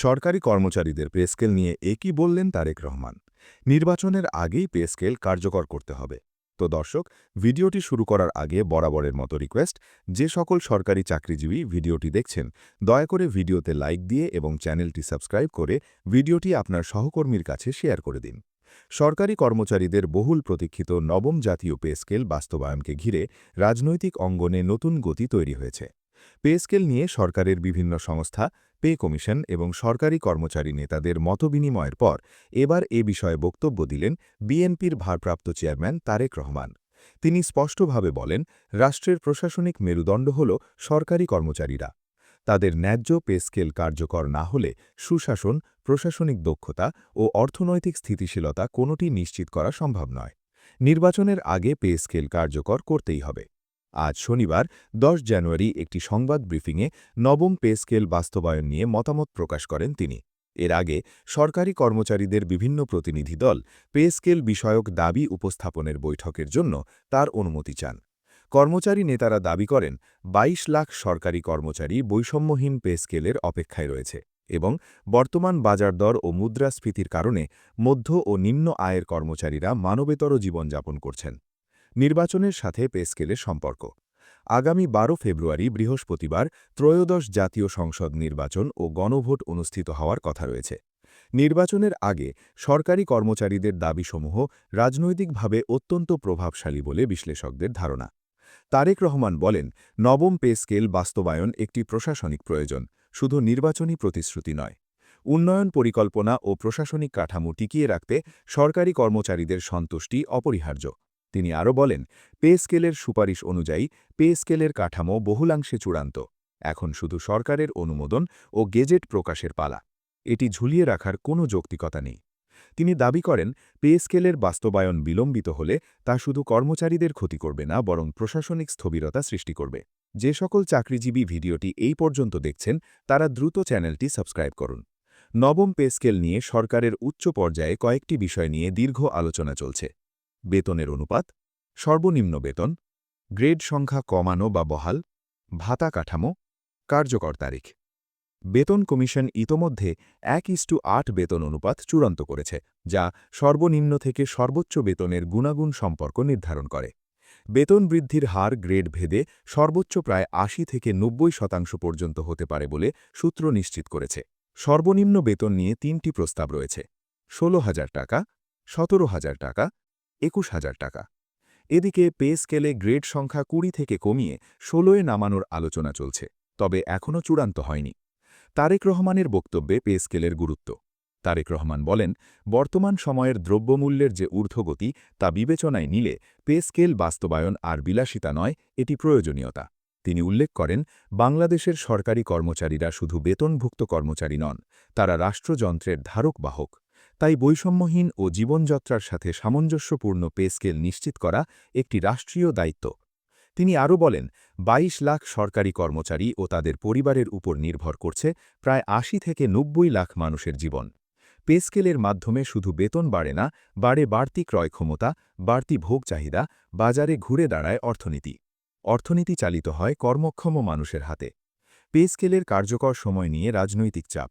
সরকারি কর্মচারীদের pay scale নিয়ে একই বললেন তারেক রহমান। নির্বাচনের আগেই পে স্কেল কার্যকর করতে হবে। তো দর্শক, ভিডিওটি শুরু করার আগে বরাবরের মতো রিকোয়েস্ট, যে সকল সরকারি চাকরিজীবী ভিডিওটি দেখছেন, দয়া করে ভিডিওতে লাইক দিয়ে এবং চ্যানেলটি সাবস্ক্রাইব করে ভিডিওটি আপনার সহকর্মীর কাছে শেয়ার করে দিন। সরকারি কর্মচারীদের বহুল প্রতীক্ষিত নবম জাতীয় পে স্কেল বাস্তবায়নকে ঘিরে রাজনৈতিক অঙ্গনে নতুন গতি তৈরি হয়েছে। পে স্কেল নিয়ে সরকারের বিভিন্ন সংস্থা পে কমিশন এবং সরকারি কর্মচারী নেতাদের মতবিনিময়ের পর এবার এ বিষয়ে বক্তব্য দিলেন বিএনপির ভারপ্রাপ্ত চেয়ারম্যান তারেক রহমান। তিনি স্পষ্টভাবে বলেন, রাষ্ট্রের প্রশাসনিক মেরুদণ্ড হল সরকারি কর্মচারীরা। তাদের ন্যায্য পে স্কেল কার্যকর না হলে সুশাসন, প্রশাসনিক দক্ষতা ও অর্থনৈতিক স্থিতিশীলতা কোনোটি নিশ্চিত করা সম্ভব নয়। নির্বাচনের আগে পে স্কেল কার্যকর করতেই হবে। আজ শনিবার ১০ জানুয়ারি একটি সংবাদ ব্রিফিংয়ে নবম পে স্কেল বাস্তবায়ন নিয়ে মতামত প্রকাশ করেন তিনি। এর আগে সরকারি কর্মচারীদের বিভিন্ন প্রতিনিধি দল পে স্কেল বিষয়ক দাবি উপস্থাপনের বৈঠকের জন্য তার অনুমতি চান। কর্মচারী নেতারা দাবি করেন ২২ লাখ সরকারি কর্মচারী বৈষম্যহীন পে স্কেলের অপেক্ষায় রয়েছে এবং বর্তমান বাজার দর ও মুদ্রাস্ফীতির কারণে মধ্য ও নিম্ন আয়ের কর্মচারীরা মানবেতর জীবনযাপন করছেন। নির্বাচনের সাথে পেস্কেলের সম্পর্ক। আগামী বারো ফেব্রুয়ারি বৃহস্পতিবার ত্রয়োদশ জাতীয় সংসদ নির্বাচন ও গণভোট অনুষ্ঠিত হওয়ার কথা রয়েছে। নির্বাচনের আগে সরকারি কর্মচারীদের দাবিসমূহ রাজনৈতিকভাবে অত্যন্ত প্রভাবশালী বলে বিশ্লেষকদের ধারণা। তারেক রহমান বলেন, নবম পে স্কেল বাস্তবায়ন একটি প্রশাসনিক প্রয়োজন, শুধু নির্বাচনী প্রতিশ্রুতি নয়। উন্নয়ন পরিকল্পনা ও প্রশাসনিক কাঠামো টিকিয়ে রাখতে সরকারি কর্মচারীদের সন্তুষ্টি অপরিহার্য। তিনি আরও বলেন, পে স্কেলের সুপারিশ অনুযায়ী পে স্কেলের কাঠামো বহুলাংশে চূড়ান্ত। এখন শুধু সরকারের অনুমোদন ও গেজেট প্রকাশের পালা। এটি ঝুলিয়ে রাখার কোনো যৌক্তিকতা নেই। তিনি দাবি করেন, পে স্কেলের বাস্তবায়ন বিলম্বিত হলে তা শুধু কর্মচারীদের ক্ষতি করবে না, বরং প্রশাসনিক স্থবিরতা সৃষ্টি করবে। যে সকল চাকরিজীবী ভিডিওটি এই পর্যন্ত দেখছেন, তারা দ্রুত চ্যানেলটি সাবস্ক্রাইব করুন। নবম পে স্কেল নিয়ে সরকারের উচ্চ পর্যায়ে কয়েকটি বিষয় নিয়ে দীর্ঘ আলোচনা চলছে। বেতনের অনুপাত, সর্বনিম্ন বেতন, গ্রেড সংখ্যা কমানো বা বহাল, ভাতা কাঠামো, কার্যকর তারিখ। বেতন কমিশন ইতোমধ্যে এক ইস্টু আট বেতন অনুপাত চূড়ান্ত করেছে, যা সর্বনিম্ন থেকে সর্বোচ্চ বেতনের গুণাগুণ সম্পর্ক নির্ধারণ করে। বেতন বৃদ্ধির হার গ্রেড ভেদে সর্বোচ্চ প্রায় আশি থেকে নব্বই শতাংশ পর্যন্ত হতে পারে বলে সূত্র নিশ্চিত করেছে। সর্বনিম্ন বেতন নিয়ে তিনটি প্রস্তাব রয়েছে। ষোলো হাজার টাকা, সতেরো হাজার টাকা একুশ হাজার টাকা। এদিকে পে স্কেলে গ্রেড সংখ্যা কুড়ি থেকে কমিয়ে ষোলোয় নামানোর আলোচনা চলছে, তবে এখনও চূড়ান্ত হয়নি। তারেক রহমানের বক্তব্যে পে স্কেলের গুরুত্ব। তারেক রহমান বলেন, বর্তমান সময়ের দ্রব্যমূল্যের যে ঊর্ধ্বগতি তা বিবেচনায় নিলে পে স্কেল বাস্তবায়ন আর বিলাসিতা নয়, এটি প্রয়োজনীয়তা। তিনি উল্লেখ করেন, বাংলাদেশের সরকারি কর্মচারীরা শুধু বেতনভুক্ত কর্মচারী নন, তারা রাষ্ট্রযন্ত্রের ধারক বাহক। তাই বৈষম্যহীন ও জীবনযাত্রার সাথে সামঞ্জস্যপূর্ণ পে স্কেল নিশ্চিত করা একটি রাষ্ট্রীয় দায়িত্ব। তিনি আরও বলেন ২২ লাখ সরকারি কর্মচারী ও তাদের পরিবারের উপর নির্ভর করছে প্রায় আশি থেকে নব্বই লাখ মানুষের জীবন। পে স্কেলের মাধ্যমে শুধু বেতন বাড়ে না, বাড়ে বাড়তি ক্রয় ক্ষমতা, বাড়তি ভোগ চাহিদা, বাজারে ঘুরে দাঁড়ায় অর্থনীতি। অর্থনীতি চালিত হয় কর্মক্ষম মানুষের হাতে। পে স্কেলের কার্যকর সময় নিয়ে রাজনৈতিক চাপ।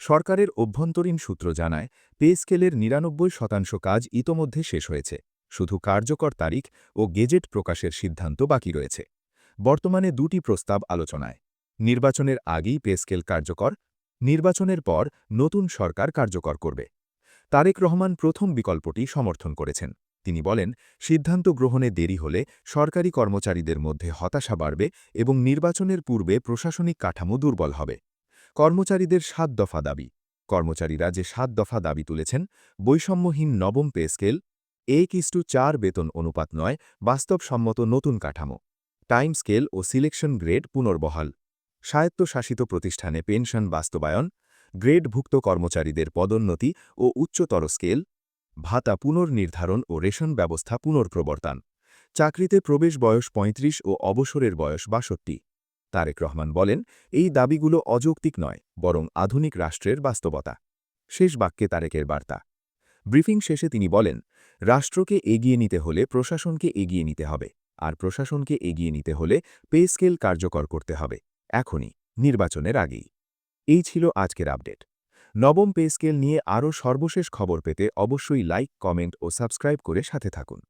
সরকারের অভ্যন্তরীণ সূত্র জানায়, পে স্কেলের নিরানব্বই শতাংশ কাজ ইতোমধ্যে শেষ হয়েছে, শুধু কার্যকর তারিখ ও গেজেট প্রকাশের সিদ্ধান্ত বাকি রয়েছে। বর্তমানে দুটি প্রস্তাব আলোচনায়, নির্বাচনের আগেই পে স্কেল কার্যকর, নির্বাচনের পর নতুন সরকার কার্যকর করবে। তারেক রহমান প্রথম বিকল্পটি সমর্থন করেছেন। তিনি বলেন, সিদ্ধান্ত গ্রহণে দেরি হলে সরকারি কর্মচারীদের মধ্যে হতাশা বাড়বে এবং নির্বাচনের পূর্বে প্রশাসনিক কাঠামো দুর্বল হবে। কর্মচারীদের সাত দফা দাবি। কর্মচারীরা যে সাত দফা দাবি তুলেছেন, বৈষম্যহীন নবম পে স্কেল, এক ইস্টু চার বেতন অনুপাত নয়, বাস্তবসম্মত নতুন কাঠামো। টাইম স্কেল ও সিলেকশন গ্রেড পুনর্বহাল। স্বায়ত্তশাসিত প্রতিষ্ঠানে পেনশন বাস্তবায়ন, গ্রেডভুক্ত কর্মচারীদের পদোন্নতি ও উচ্চতর স্কেল, ভাতা পুনর্নির্ধারণ ও রেশন ব্যবস্থা পুনর্প্রবর্তন। চাকরিতে প্রবেশ বয়স ৩৫ ও অবসরের বয়স বাষট্টি। তারেক রহমান বলেন, এই দাবিগুলো অযৌক্তিক নয়, বরং আধুনিক রাষ্ট্রের বাস্তবতা। শেষ বাক্যে তারেকের বার্তা। ব্রিফিং শেষে তিনি বলেন, রাষ্ট্রকে এগিয়ে নিতে হলে প্রশাসনকে এগিয়ে নিতে হবে, আর প্রশাসনকে এগিয়ে নিতে হলে পে স্কেল কার্যকর করতে হবে, এখনই, নির্বাচনের আগেই। এই ছিল আজকের আপডেট। নবম পে স্কেল নিয়ে আরও সর্বশেষ খবর পেতে অবশ্যই লাইক, কমেন্ট ও সাবস্ক্রাইব করে সাথে থাকুন।